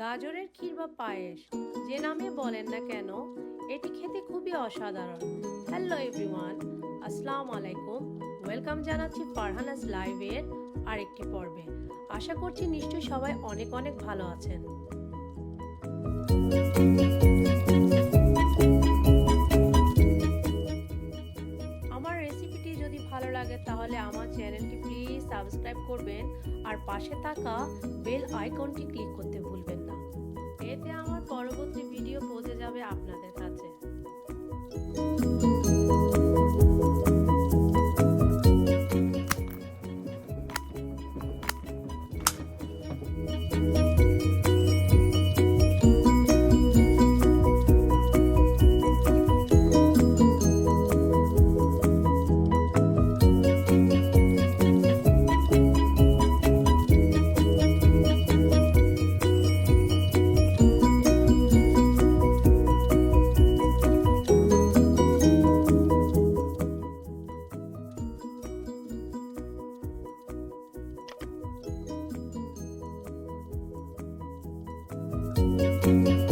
গাজরের ক্ষীর বা পায়েস, যে নামে বলেন না কেন, এটি খেতে খুবই অসাধারণ। হ্যালো এভরিওয়ান আসসালামু আলাইকুম। ওয়েলকাম জানাচ্ছি ফারহানাস লাইভের আরেকটি পর্বে। আশা করছি নিশ্চয়ই সবাই অনেক অনেক ভালো আছেন। ভালো লাগে, তাহলে আমার চ্যানেলটি প্লিজ সাবস্ক্রাইব করবেন আর পাশে থাকা বেল আইকনটি ক্লিক করতে ভুলবেন না। এতে আমার Música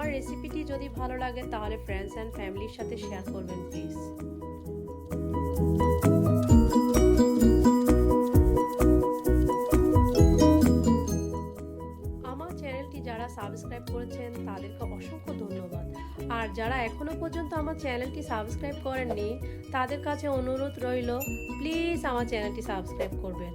আমার রেসিপিটি যদি ভালো লাগে, তাহলে ফ্রেন্ডস অ্যান্ড ফ্যামিলির সাথে শেয়ার করবেন প্লিজ আমার চ্যানেলটি যারা সাবস্ক্রাইব করেছেন, তাদেরকে অসংখ্য ধন্যবাদ। আর যারা এখনও পর্যন্ত আমার চ্যানেলটি সাবস্ক্রাইব করেননি, তাদের কাছে অনুরোধ রইল প্লিজ আমার চ্যানেলটি সাবস্ক্রাইব করবেন।